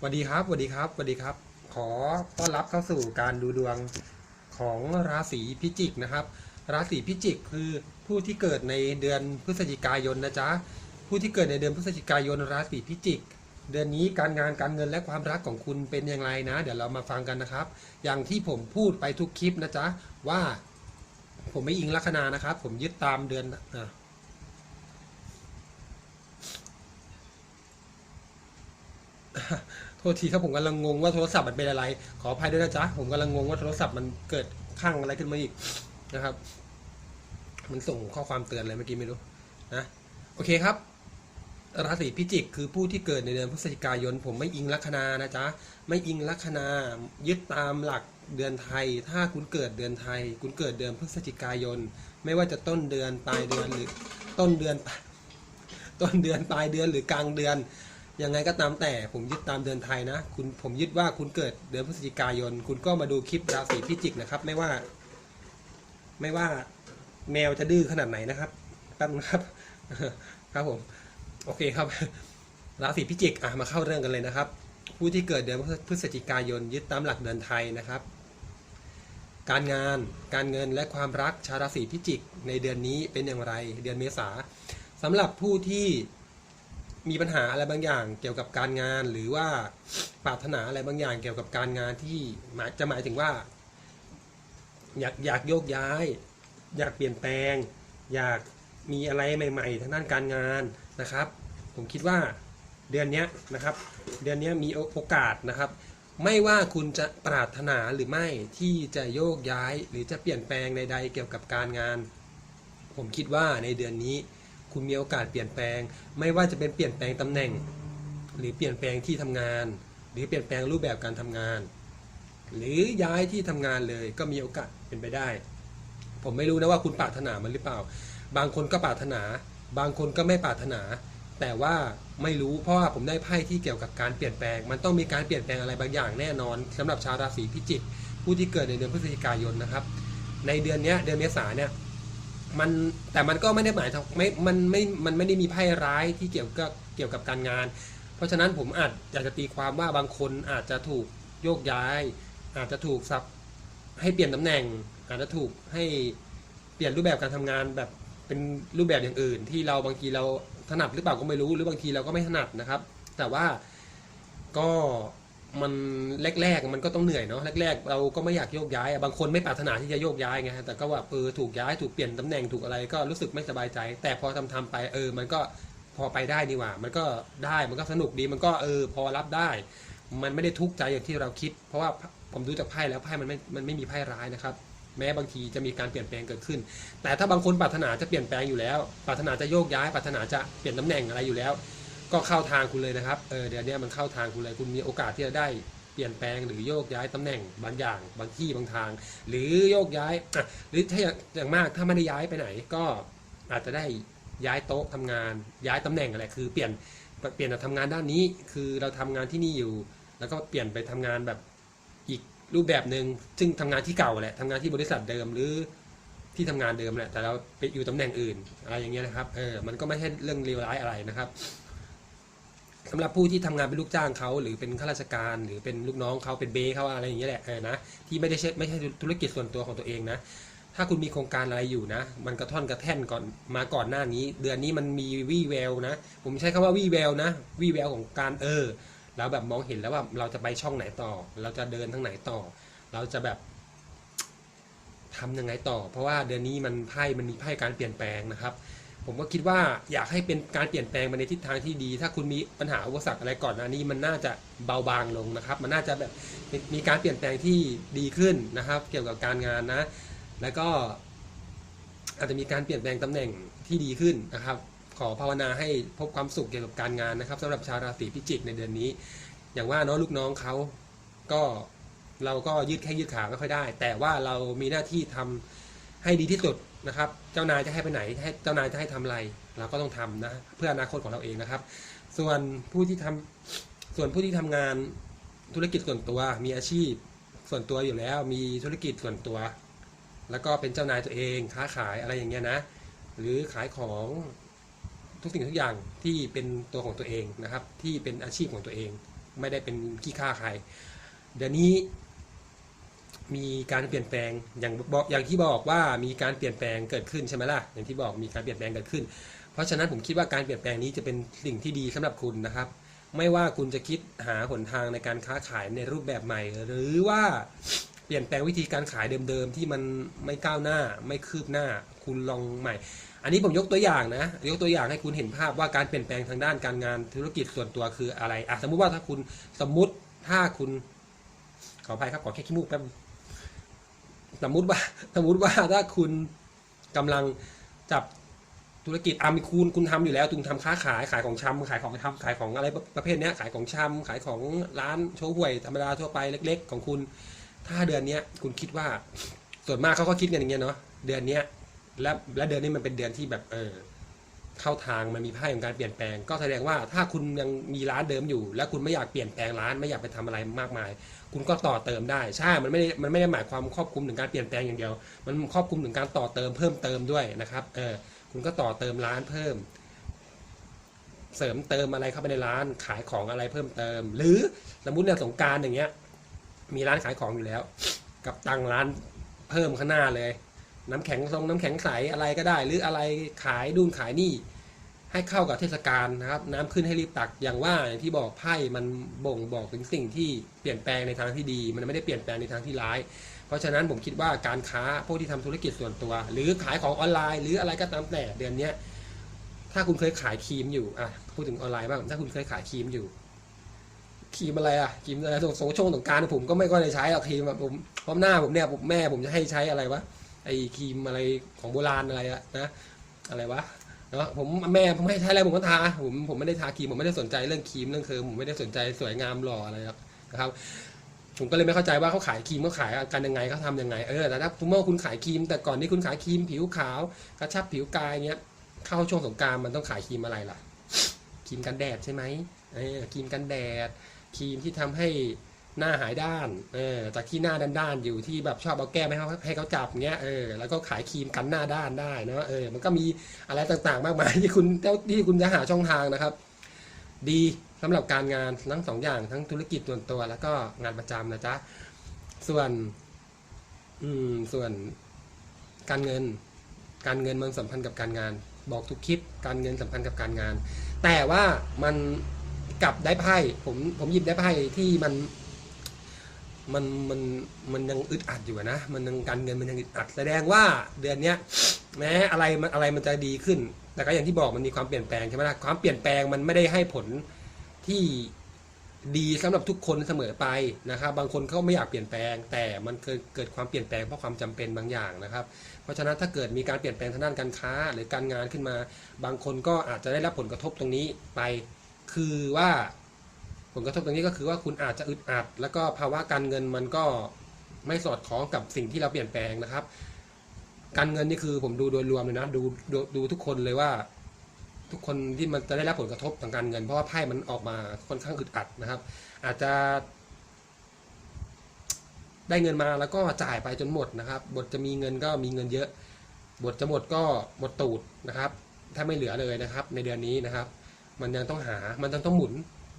สวัสดีครับสวัสดีครับสวัสดีครับ ขอต้อนรับเข้าสู่การดูดวงของราศีพิจิกนะครับ ราศีพิจิกคือผู้ที่เกิดในเดือนพฤศจิกายนนะจ๊ะผู้ที่เกิดในเดือนพฤศจิกายนราศีพิจิก เดือนนี้การงานการเงินและความรักของคุณเป็นอย่างไรนะ เดี๋ยวเรามาฟังกันนะครับ อย่างที่ผมพูดไปทุกคลิปนะจ๊ะว่าผมไม่อิงลัคนานะครับ ผมยึดตามเดือนอะ โทษทีครับผมกำลังงงว่าโทรศัพท์มันเป็นอะไร ขออภัยด้วยนะจ๊ะผมกำลังงงว่าโทรศัพท์มันเกิดข้างอะไรขึ้นมาอีกนะครับ มันส่งข้อความเตือนอะไรเมื่อกี้ไม่รู้นะโอเคครับ ราศีพิจิกคือผู้ที่เกิดในเดือนพฤศจิกายน ผมไม่อิงลัคนานะจ๊ะไม่อิงลัคนายึดตามหลักเดือนไทย ถ้าคุณเกิดเดือนไทย คุณเกิดเดือนพฤศจิกายน ไม่ว่าจะต้นเดือนปลายเดือนหรือต้นเดือนต้นเดือนปลายเดือนหรือกลางเดือน ยังไงก็ตามแต่ผมยึดตามเดือนไทยนะ คุณผมยึดว่าคุณเกิดเดือนพฤศจิกายน คุณก็มาดูคลิปราศีพิจิกนะครับ ไม่ว่า ไม่ว่าแมวจะดื้อขนาดไหนนะครับแป๊บนึงครับ ครับผม โอเคครับ ราศีพิจิกอะมาเข้าเรื่องกันเลยนะครับ ผู้ที่เกิดเดือนพฤศจิกายน ยึดตามหลักเดือนไทยนะครับ การงานการเงินและความรักชาวราศีพิจิก ในเดือนนี้เป็นอย่างไร เดือนเมษาสำหรับผู้ที่ มีปัญหาอะไรบางอย่างเกี่ยวกับการงาน หรือว่าปรารถนาอะไรบางอย่างเกี่ยวกับการงานที่หมายจะหมายถึงว่า อยากอยากโยกย้าย อยากเปลี่ยนแปลง อยากมีอะไรใหม่ ๆ ทางด้านการงานนะครับ ผมคิดว่าเดือนนี้นะครับ เดือนนี้มีโอกาสนะครับ ไม่ว่าคุณจะปรารถนาหรือไม่ที่จะโยกย้าย หรือจะเปลี่ยนแปลงใด ๆ เกี่ยวกับการงาน ผมคิดว่าในเดือนนี้ คุณมีโอกาสเปลี่ยนแปลง ไม่ว่าจะเป็นเปลี่ยนแปลงตำแหน่ง หรือเปลี่ยนแปลงที่ทำงาน หรือเปลี่ยนแปลงรูปแบบการทำงาน หรือย้ายที่ทำงานเลยก็มีโอกาสเป็นไปได้ ผมไม่รู้นะว่าคุณปรารถนามันหรือเปล่า บางคนก็ปรารถนา บางคนก็ไม่ปรารถนา แต่ว่าไม่รู้เพราะว่าผมได้ไพ่ที่เกี่ยวกับการเปลี่ยนแปลง มันต้องมีการเปลี่ยนแปลงอะไรบางอย่างแน่นอนสำหรับชาวราศีพิจิกผู้ที่เกิดในเดือนพฤศจิกายนนะครับ ในเดือนนี้เดือนเมษาเนี่ย มันแต่มันก็ไม่ได้หมายถึงไม่มันไม่มันไม่ได้มีไพ่ร้ายที่เกี่ยวกับเกี่ยวกับการงาน เพราะฉะนั้นผมอาจอยากจะตีความว่าบางคนอาจจะถูกโยกย้าย อาจจะถูกสับให้เปลี่ยนตำแหน่ง อาจจะถูกให้เปลี่ยนรูปแบบการทำงานแบบเป็นรูปแบบอย่างอื่น ที่เราบางทีเราถนัดหรือเปล่าก็ไม่รู้ หรือบางทีเราก็ไม่ถนัดนะครับ แต่ว่าก็ มันแรกๆมันก็ต้องเหนื่อยเนาะแรกๆเราก็ไม่อยากโยกย้ายบางคนไม่ปรารถนาที่จะโยกย้ายไงฮะแต่ก็ว่าเออถูกย้ายถูกเปลี่ยนตำแหน่งถูกอะไรก็รู้สึกไม่สบายใจ แต่พอทำทำๆไปเออ มันก็พอไปได้นี่หว่า มันก็ได้มันก็สนุกดีมันก็เออพอรับได้ มันไม่ได้ทุกข์ใจอย่างที่เราคิด เพราะว่าผมดูจากไพ่แล้วไพ่มันไม่มันไม่มีไพ่ร้ายนะครับ แม้บางทีจะมีการเปลี่ยนแปลงเกิดขึ้น แต่ถ้าบางคนปรารถนาจะเปลี่ยนแปลงอยู่แล้วปรารถนาจะโยกย้ายปรารถนาจะเปลี่ยนตำแหน่งอะไรอยู่แล้ว ก็เข้าทางคุณเลยนะครับ เออเดี๋ยวนี้มันเข้าทางคุณเลย คุณมีโอกาสที่จะได้เปลี่ยนแปลงหรือโยกย้ายตำแหน่งบางอย่างบางที่บางทาง หรือโยกย้ายหรือถ้าอย่างมากถ้าไม่ได้ย้ายไปไหน ก็อาจจะได้ย้ายโต๊ะทำงานย้ายตำแหน่งอะไรคือเปลี่ยนเปลี่ยนมาทำงานด้านนี้ คือเราทำงานที่นี่อยู่ แล้วก็เปลี่ยนไปทำงานแบบอีกรูปแบบหนึ่งซึ่งทำงานที่เก่าแหละทำงานที่บริษัทเดิมหรือที่ทำงานเดิมแหละแต่เราไปอยู่ตำแหน่งอื่นอะไรอย่างเงี้ยนะครับเออมันก็ไม่ใช่เรื่องเลวร้ายอะไรนะครับ สำหรับผู้ที่ทำงานเป็นลูกจ้างเขาหรือเป็นข้าราชการ หรือเป็นลูกน้องเขาเป็นเบเขาอะไรอย่างเงี้ยแหละนะที่ไม่ได้ใช่ไม่ใช่ธุรกิจส่วนตัวของตัวเองนะถ้าคุณมีโครงการอะไรอยู่นะ มันกระท่อนกระแท่นก่อนมาก่อนหน้านี้ เดือนนี้มันมีวี่แววนะ ผมใช้คำว่าวี่แววนะวี่แววของการเออแล้วแบบมองเห็นแล้วว่าเราจะไปช่องไหนต่อ เราจะเดินทางไหนต่อ เราจะแบบทำยังไงต่อ เพราะว่าเดือนนี้มันไพ่มันมีไพ่การเปลี่ยนแปลงนะครับ ผมก็คิดว่าอยากให้เป็นการเปลี่ยนแปลงไปในทิศทางที่ดี ถ้าคุณมีปัญหาอุปสรรคอะไรก่อนหน้านี้มันน่าจะเบาบางลงนะครับ มันน่าจะแบบมีการเปลี่ยนแปลงที่ดีขึ้นนะครับ เกี่ยวกับการงานนะ แล้วก็ อาจจะมีการเปลี่ยนแปลงตำแหน่งที่ดีขึ้นนะครับ ขอภาวนาให้พบความสุขเกี่ยวกับการงานนะครับสำหรับชาวราศีพิจิกในเดือนนี้ อย่างว่าเนาะลูกน้องเขาก็เราก็ยืดแค่ยืดขาไม่ค่อยได้ แต่ว่าเรามีหน้าที่ทำให้ดีที่สุด นะครับ เจ้านายจะให้ไปไหนให้เจ้านายจะให้ทำอะไรเราก็ต้องทำนะเพื่ออนาคตของเราเองนะครับ ส่วนผู้ที่ทำส่วนผู้ที่ทำงานธุรกิจส่วนตัวมีอาชีพส่วนตัวอยู่แล้ว มีธุรกิจส่วนตัว แล้วก็เป็นเจ้านายตัวเองค้าขายอะไรอย่างเงี้ยนะ หรือขายของทุกสิ่งทุกอย่างที่เป็นตัวของตัวเองนะครับ ที่เป็นอาชีพของตัวเอง ไม่ได้เป็นขี้ข้าใครเดี๋ยวนี้ มีการเปลี่ยนแปลงอย่างบอกอย่างที่บอกว่ามีการเปลี่ยนแปลงเกิดขึ้นใช่ไหมล่ะอย่างที่บอกมีการเปลี่ยนแปลงเกิดขึ้น เพราะฉะนั้นผมคิดว่าการเปลี่ยนแปลงนี้จะเป็นสิ่งที่ดีสำหรับคุณนะครับ ไม่ว่าคุณจะคิดหาหนทางในการค้าขายในรูปแบบใหม่ หรือว่าเปลี่ยนแปลงวิธีการขายเดิมๆที่มันไม่ก้าวหน้า ไม่คืบหน้า คุณลองใหม่ อันนี้ผมยกตัวอย่างนะยกตัวอย่างให้คุณเห็นภาพว่าการเปลี่ยนแปลงทางด้านการงานธุรกิจส่วนตัวคืออะไรอะสมมุติว่าถ้าคุณสมมุติถ้าคุณขออภัยครับขอแค่ขี้มูกแป๊บ สมมุติว่าสมมุติว่าถ้าคุณกำลังจับธุรกิจอามีคุณคุณทำอยู่แล้วคุณทำค้าขายขายของชำขายของทำขายของอะไรประเภทเนี้ยขายของชำขายของร้านโชว์หวยธรรมดาทั่วไปเล็ก ๆ ของคุณ ถ้าเดือนเนี้ยคุณคิดว่าส่วนมากเขาก็คิดกันอย่างเงี้ยเนาะเดือนเนี้ยและและเดือนนี้มันเป็นเดือนที่แบบเออ เข้าทางมันมีไพ่ของการเปลี่ยนแปลง ก็แสดงว่าถ้าคุณยังมีร้านเดิมอยู่ และคุณไม่อยากเปลี่ยนแปลงร้านไม่อยากไปทำอะไรมากมาย คุณก็ต่อเติมได้ใช่มันไม่ได้มันไม่ได้หมายความครอบคลุมถึงการเปลี่ยนแปลงอย่างเดียว มันครอบคลุมถึงการต่อเติมเพิ่มเติมด้วยนะครับเออคุณก็ต่อเติมร้านเพิ่ม เสริมเติมอะไรเข้าไปในร้านขายของอะไรเพิ่มเติม หรือสมมุติเนี่ยสงการอย่างเงี้ย มีร้านขายของอยู่แล้ว กับตังร้านเพิ่มข้างหน้าเลย น้ำแข็งทรงน้ำแข็งใสอะไรก็ได้ หรืออะไรขายดูนขายนี่ ให้เข้ากับเทศกาลนะครับ น้ำขึ้นให้รีบตักอย่างว่าอย่างที่บอกไพ่มันบ่งบอกถึงสิ่งที่เปลี่ยนแปลงในทางที่ดี มันไม่ได้เปลี่ยนแปลงในทางที่ร้าย เพราะฉะนั้นผมคิดว่าการค้าพวกที่ทำธุรกิจส่วนตัว หรือขายของออนไลน์ หรืออะไรก็ตามแต่เดือนเนี้ยถ้าคุณเคยขายครีมอยู่อะพูดถึงออนไลน์บ้างถ้าคุณเคยขายครีมอยู่ครีมอะไรอะครีมอะไรส่งส่งช่วงสงการผมก็ไม่ค่อยได้ใช้หรอกครีมผมพราะหน้าผมเนี่ยผมแม่ผมจะให้ใช้อะไรวะ ไอ้ครีมอะไรของโบราณอะไรอะนะอะไรวะเนาะผมแม่ผมให้ใช้อะไรผมก็ทาผมผมไม่ได้ทาครีมผมไม่ได้สนใจเรื่องครีมเรื่องเคิร์มผมไม่ได้สนใจสวยงามหล่ออะไรหรอกนะครับผมก็เลยไม่เข้าใจว่าเขาขายครีมเขาขายกันยังไงเขาทำยังไงเออแต่ถ้าเมื่อคุณขายครีม แต่ก่อนที่คุณขายครีมผิวขาวกระชับผิวกายเงี้ยเข้าช่วงสงกรารมันต้องขายครีมอะไรล่ะครีมกันแดดใช่ไหมเออครีมกันแดดครีมที่ทำให้ หน้าหายด้านเออจากที่หน้าด้านๆอยู่ที่แบบชอบเอาแก้มให้เขาให้เขาจับเงี้ยเออแล้วก็ขายครีมกันหน้าด้านได้นะเออมันก็มีอะไรต่างๆ มากมายที่คุณเจ้าที่คุณจะหาช่องทางนะครับ ดีสำหรับการงานทั้งสองอย่างทั้งธุรกิจส่วนตัว แล้วก็งานประจำนะจ๊ะส่วน อืมส่วนการเงิน การเงินมันสัมพันธ์กับการงาน บอกทุกคลิปการเงินสัมพันธ์กับการงาน แต่ว่ามันกลับได้ไพ่ผมผมหยิบได้ไพ่ที่มัน มันมันมันยังอึดอัดอยู่นะ มันยังการเงินมันยังอึดอัดแสดงว่าเดือนเนี้ยแม้อะไรมันอะไรมันจะดีขึ้น แต่ก็อย่างที่บอกมันมีความเปลี่ยนแปลงใช่ไหมล่ะความเปลี่ยนแปลงมันไม่ได้ให้ผลที่ดีสำหรับทุกคนเสมอไปนะครับ บางคนเขาไม่อยากเปลี่ยนแปลง แต่มันเกิดเกิดความเปลี่ยนแปลงเพราะความจำเป็นบางอย่างนะครับ เพราะฉะนั้นถ้าเกิดมีการเปลี่ยนแปลงทางด้านการค้า หรือการงานขึ้นมา บางคนก็อาจจะได้รับผลกระทบตรงนี้ไป คือว่า ลกระทบตรงนี้ก็คือว่าคุณอาจจะอึดอัด แล้วก็ภาวะการเงินมันก็ไม่สอดคล้องกับสิ่งที่เราเปลี่ยนแปลงนะครับ การเงินนี่คือผมดูโดยรวมเลยนะดูดูดูทุกคนเลยว่า ทุกคนที่มันจะได้รับผลกระทบทางการเงิน เพราะว่าไพ่มันออกมาค่อนข้างอึดอัดนะครับ อาจจะ ได้เงินมาแล้วก็จ่ายไปจนหมดนะครับ บทจะมีเงินก็มีเงินเยอะ บทจะหมดก็หมดตูดนะครับ ถ้าไม่เหลือเลยนะครับ ในเดือนนี้นะครับ มันยังต้องหามันยังต้องหมุน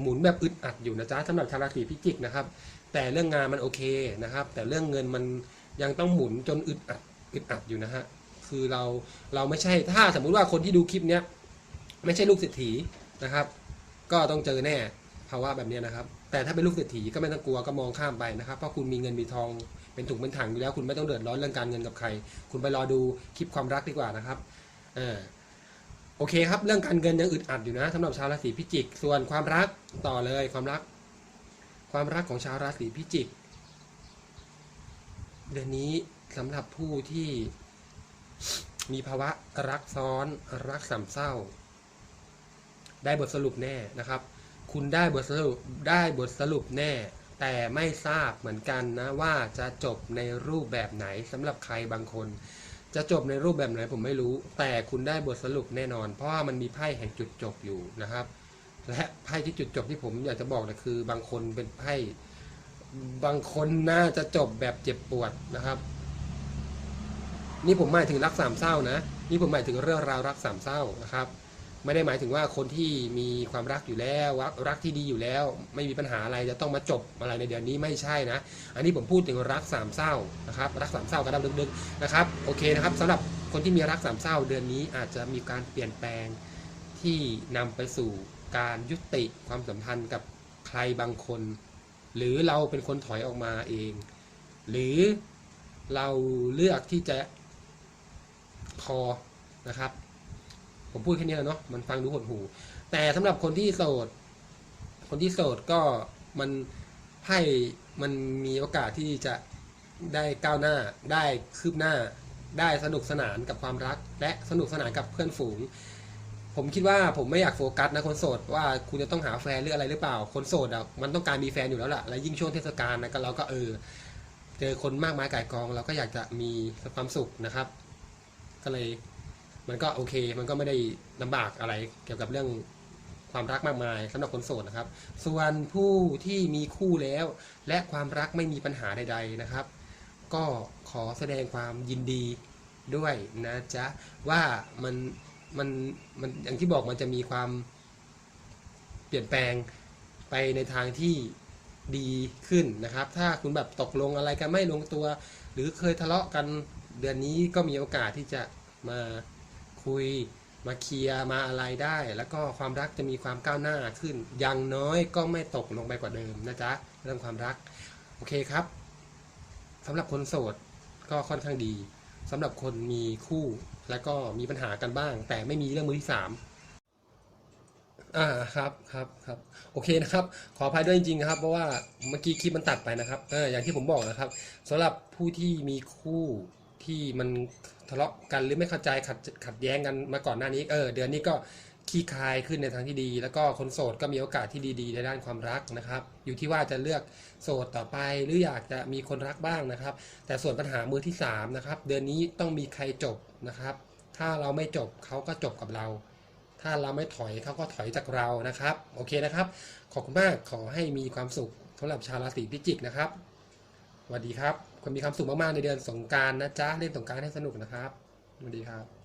หมุนแบบอึดอัดอยู่นะจ๊ะสำหรับชาวราศีพิจิกนะครับ แต่เรื่องงานมันโอเคนะครับ แต่เรื่องเงินมันยังต้องหมุนจนอึดอัดอึดอัดอยู่นะฮะคือเราเราไม่ใช่ถ้าสมมุติว่าคนที่ดูคลิปเนี้ยไม่ใช่ลูกเศรษฐีนะครับ ก็ต้องเจอแน่ภาวะแบบนี้นะครับ แต่ถ้าเป็นลูกเศรษฐีก็ไม่ต้องกลัวก็มองข้ามไปนะครับเพราะคุณมีเงินมีทองเป็นถุงเป็นถังอยู่แล้ว คุณไม่ต้องเดือดร้อนเรื่องการเงินกับใคร คุณไปรอดูคลิปความรักดีกว่านะครับ เออ อเคครับ เรื่องการเงินยังอึดอัดอยู่นะสำหรับชาวราศีพิจิก ส่วนความรักต่อเลยความรัก ความรักของชาวราศีพิจิก เดือนนี้สำหรับผู้ที่มีภาวะรักซ้อนรักสามเศร้า ได้บทสรุปแน่นะครับ คุณได้บทสรุปได้บทสรุปแน่ แต่ไม่ทราบเหมือนกันนะว่าจะจบในรูปแบบไหนสำหรับใครบางคน จะจบในรูปแบบไหนผมไม่รู้ แต่คุณได้บทสรุปแน่นอน เพราะว่ามันมีไพ่แห่งจุดจบอยู่นะครับ และไพ่ที่จุดจบที่ผมอยากจะบอกนะคือบางคนเป็นไพ่บางคนน่าจะจบแบบเจ็บปวดนะครับ นี่ผมหมายถึงรักสามเศร้านะ นี่ผมหมายถึงเรื่องราวรักสามเศร้านะครับ ไม่ได้หมายถึงว่าคนที่มีความรักอยู่แล้วรักรักที่ดีอยู่แล้ว ไม่มีปัญหาอะไรจะต้องมาจบอะไรในเดือนนี้ไม่ใช่นะ อันนี้ผมพูดถึงรักสามเศร้านะครับรักสามเศร้ากระดับดึกๆนะครับโอเคนะครับสำหรับคนที่มีรักสามเศร้าเดือนนี้อาจจะมีการเปลี่ยนแปลงที่นำไปสู่การยุติความสัมพันธ์กับใครบางคน หรือเราเป็นคนถอยออกมาเอง หรือเราเลือกที่จะคอนะครับ ผมพูดแค่นี้แหละเนาะมันฟังดูหดหู แต่สำหรับคนที่โสด คนที่โสดก็มันไพ่มันมีโอกาสที่จะได้ก้าวหน้า ได้คืบหน้า ได้สนุกสนานกับความรัก และสนุกสนานกับเพื่อนฝูง ผมคิดว่าผมไม่อยากโฟกัสนะคนโสดว่าคุณจะต้องหาแฟนหรืออะไรหรือเปล่า คนโสดอะมันต้องการมีแฟนอยู่แล้วล่ะ และยิ่งช่วงเทศกาลนะก็เราก็เออเจอคนมากมายก่ายกอง เราก็อยากจะมีความสุขนะครับ ก็เลย มันก็โอเค มันก็ไม่ได้ลำบากอะไรเกี่ยวกับเรื่องความรักมากมายสำหรับคนโสดนะครับ ส่วนผู้ที่มีคู่แล้ว และความรักไม่มีปัญหาใด ๆนะครับ ก็ขอแสดงความยินดีด้วยนะจ๊ะว่ามันมันมันอย่างที่บอกมันจะมีความเปลี่ยนแปลงไปในทางที่ดีขึ้นนะครับ ถ้าคุณแบบตกลงอะไรกันไม่ลงตัว หรือเคยทะเลาะกันเดือนนี้ก็มีโอกาสที่จะมา คุย มาเคลียร์มาอะไรได้ แล้วก็ความรักจะมีความก้าวหน้าขึ้นอย่างน้อยก็ไม่ตกลงไปกว่าเดิมนะจ๊ะเรื่องความรัก โอเคครับสำหรับคนโสดก็ค่อนข้างดีสำหรับคนมีคู่แล้วก็มีปัญหากันบ้าง แต่ไม่มีเรื่องมือที่สามอ่าครับครับครับโอเคนะครับ ขออภัยด้วยจริงๆครับ เพราะว่าเมื่อกี้คลิปมันตัดไปนะครับเอออย่างที่ผมบอกนะครับสำหรับผู้ที่มีคู่ ที่มันทะเลาะกันหรือไม่เข้าใจขัดขัดแย้งกันมาก่อนหน้านี้เออเดือนนี้ก็ขี้คายขึ้นในทางที่ดี แล้วก็คนโสดก็มีโอกาสที่ดี ๆ ในด้านความรักนะครับ อยู่ที่ว่าจะเลือกโสดต่อไปหรืออยากจะมีคนรักบ้างนะครับ แต่ส่วนปัญหามือที่สามนะครับเดือนนี้ต้องมีใครจบนะครับ ถ้าเราไม่จบเขาก็จบกับเรา ถ้าเราไม่ถอยเขาก็ถอยจากเรานะครับโอเคนะครับ ขอบคุณมากขอให้มีความสุขสำหรับชาวราศีพิจิกนะครับสวัสดีครับ มีความสุขมากๆในเดือนสงการนะจ๊ะเล่นสงการให้สนุกนะครับสวัสดีครับ